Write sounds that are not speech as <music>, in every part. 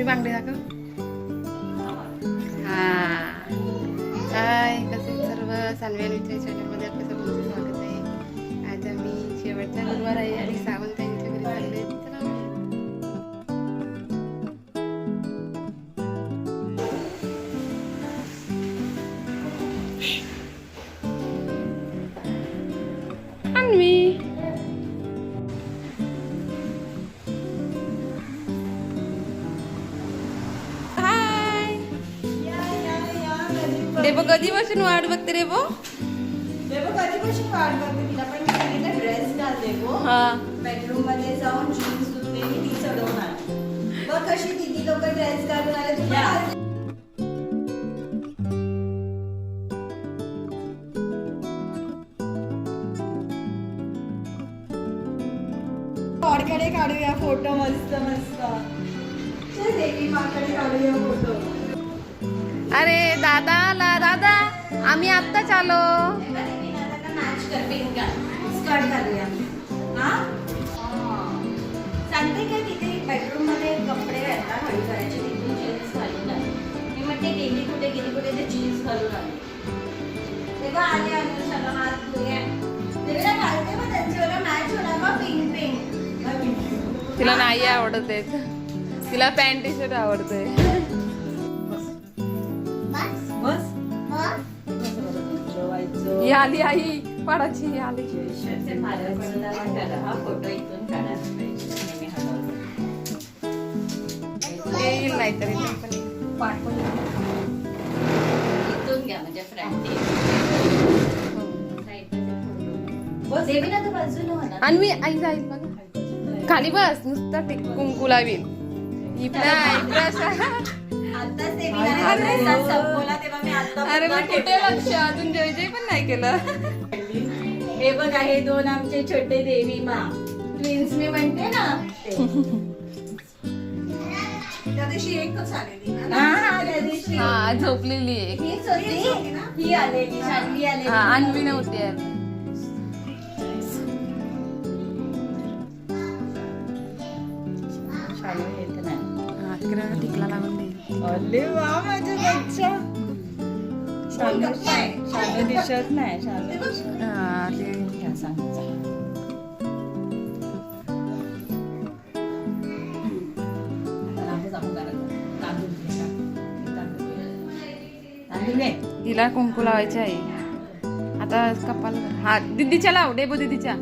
अन्वी बांगडे दाखव. हा. हाय कसे सर्व? सानवी अन्वीच्या चॅनलमध्ये आपलं सर्वांचं स्वागत आहे. आज आम्ही शेवटचा गुरुवार आहे आणि रेबो कधीपासून वाट बघते रेबो कधीपासून वाट बघते? तिला पण मी सांगितलं ड्रेस घाल देवो हा. बेडरूममध्ये जाऊन जीन्स धुतले मी ती चढवून आली बघ कशी दिदी लोक ड्रेस घालून आले तुला कॉडकडे काढूया फोटो मस्त मस्त. चल देवी माकडे काढूया फोटो अरे दादा आम्ही आत्ताच आलो. मॅच कर पिंक स्कर्ट घालूया हा सांगते काय तिथे? बेडरूममध्ये कपडे घालतात हळी करायचे तिथून जीन्स घालून आले मी म्हणते गेली कुठे गेली कुठे ते जीन्स घालून आले. तेव्हा आले अनुषाला हात धुया तेव्हा घालते मग त्यांच्यावर मॅच होणार मग पिंक पिंक तिला नाही आवडत तिला पॅन्ट टी शर्ट आवडतंय. ही आली आई पाडाची ही आली हा. येईल नाहीतरी. पण इथून घ्या म्हणजे फ्रंट बस. देवी ना तर बाजूला होणार आणि मी आई जाईल बघ. खाली बस नुसतं टिक कुंकू लावील इकडं अरे मग. कुठे लक्ष? अजून जय जय पण नाही केलं. हे बघा हे दोन आमचे छोटे देवी मा. ट्विन्स मी म्हणते ना. ते. त्या दिवशी एकच आलेली ना. हा, हा, त्या दिवशी. हा झोपलेली आहे हीच होती. ही आलेली शान्वी आलेली. हा अन्वी नव्हती येत नाही हा, तिकडे टिकला लावून दे. अरे वा माझा बच्चा शानू शानू दिसत नाही हा, ते घ्या सांग. तिला कुंकू लावायचे आहे. आता कपाल हा दिदीच्या लाव डेबो दिदीच्या.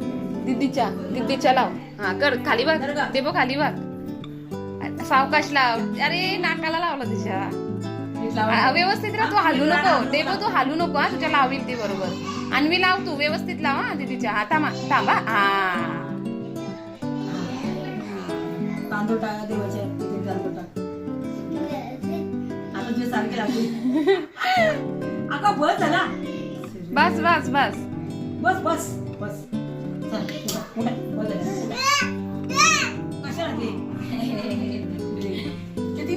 दिदीच्या दिदीच्या लाव. हा कर खाली बघ डेबो खाली बघ सावकाश लाव. अरे नाकाला लावला तिच्या. व्यवस्थित राह तू हलू नको. डेबो तू हलू नको हा तुझ्या लावील ती बरोबर. अन्वी लाव तू व्यवस्थित लाव हा दिदीच्या हा थांबा थांबा. हा. तांदूळ टाका देवाच्या तिथे तांदूळ टाक. आता सारखे <laughs> बस झाला. बस बस बस. बस बस बस. चल, उठा, उठा, बस झालं, उठा. कशाला ते? <laughs>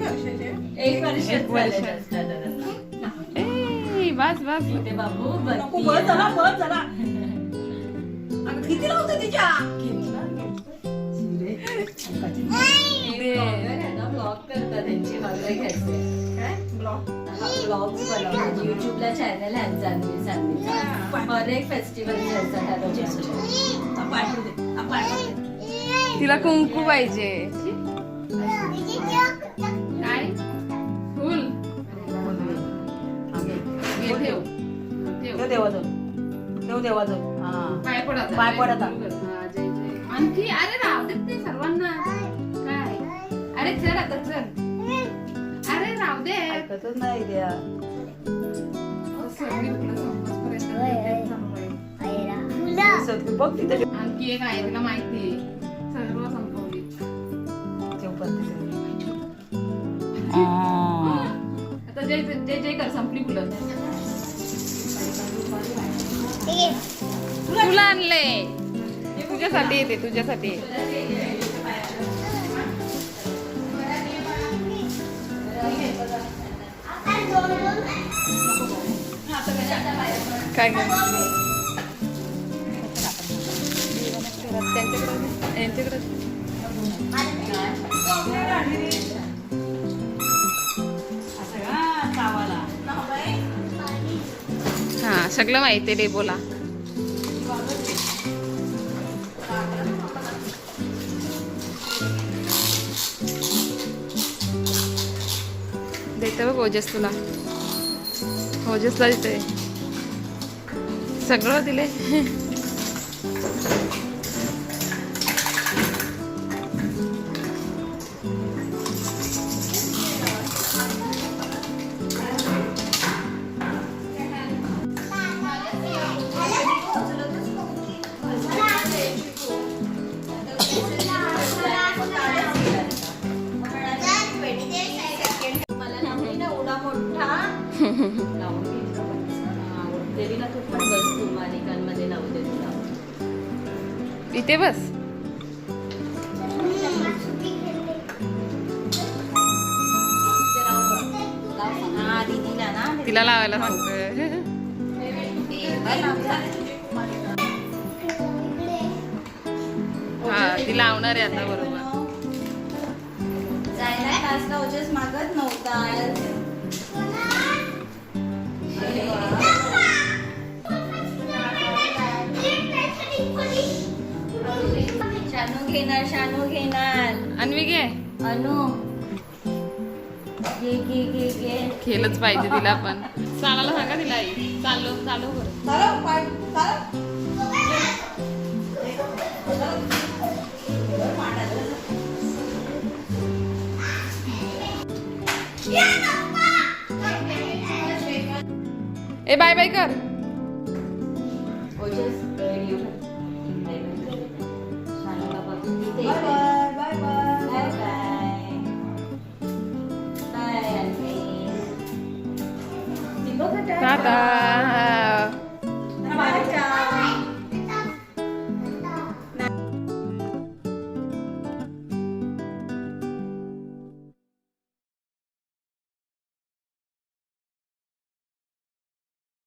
किती वर्षाचे एक वर्ष. एक वर्ष. ए बस बस ते बाबू नको बस झाला बस झाला अगं किती लावतो तिच्या? ब्लॉग करतात त्यांची वगैरे घ्यायचे काय? बनवतात. युट्यूबला चॅनल आहे सांगलीचा हर एक फेस्टिवल घ्यायचा तिला कुंकू पाहिजे. हे ठेव. ठेव. देवाजवळ देव देवाजवळ हा. पाय पडत पाय पडत. आणखी? अरे राहू देत ते सर्वांना. काय? अरे चल आता चल. अरे राहू दे. ऐकतच नाही द्या सगळी फुलं. बघ तिथे. आणखी एक आहे तिला माहिती सर्व संपवली. देव पण तिथे. आता जय जय जय कर संपली फुलं. तुला आणले. तुझ्यासाठी येते तुझ्यासाठी. काय काय त्यांच्याकडे यांच्याकडे सगळं माहिती आहे डेबोला देते बघ ओजस तुला. ओजसला देते. सगळं दिले इथे बस. तिला लावायला सांगतोय. हा ती लावणार आहे आता बरोबर. जायला मागत नव्हता शानू घेणार शानू घेणार. अन्वी घे. अनु. घे घे घे घे. खेळच पाहिजे तिला पण. चालायला सांगा तिला आई. चाललो चालू कर. ए बाय बाय कर. ओजस time.